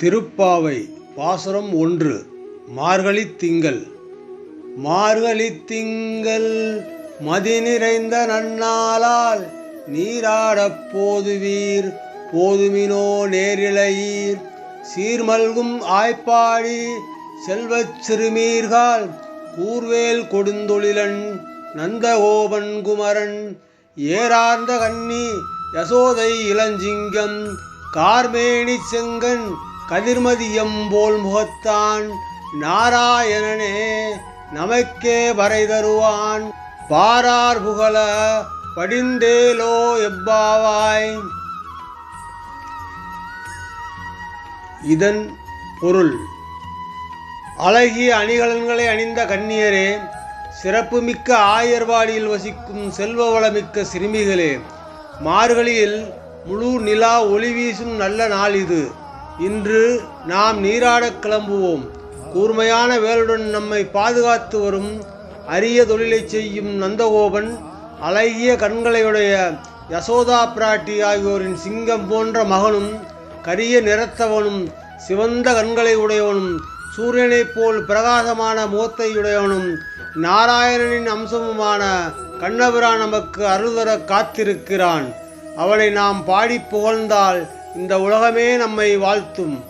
திருப்பாவை பாசுரம் ஒன்று மார்கழி திங்கள். மார்கழி திங்கள் மதி நிறைந்த நன்னாளால் நீராடப் போதுவீர் போதுமினோ நேரிழையீர். சீர்மல்கும் ஆய்ப்பாடி செல்வச் சிறுமீர்கால் கூர்வேல் கொடுந்தொழிலன் நந்தகோபன் குமரன் ஏறார்ந்த கன்னி யசோதை இளஞ்சிங்கம் கார்மேனி செங்கன் கதிர்மதியம் போல் முகத்தான் நாராயணனே நமக்கே வரை தருவான். பாரார் புகழ படிந்தேலோ எப்பாவாய். இதன் பொருள். அழகிய அணிகலன்களை அணிந்த கன்னியரே சிறப்புமிக்க ஆயர்வாடியில் வசிக்கும் செல்வ வளமிக்க சிறுமிகளே மார்கழியில் முழு நிலா ஒளி வீசும் நல்ல நாள் இது. இன்று நாம் நீராடக் கிளம்புவோம். கூர்மையான வேலுடன் நம்மை பாதுகாத்து வரும் அரிய தொழிலை செய்யும் நந்தகோபன் அழகிய கண்களையுடைய யசோதா பிராட்டி ஆகியோரின் சிங்கம் போன்ற மகனும் கரிய நிறத்தவனும் சிவந்த கண்களை உடையவனும் சூரியனைப் போல் பிரகாசமான முகத்தையுடையவனும் நாராயணனின் அம்சமுமான கண்ணபிரான் நமக்கு அருள்தர காத்திருக்கிறான். அவனை நாம் பாடி புகழ்ந்தால் இந்த உலகமே நம்மை வாழ்த்தும்.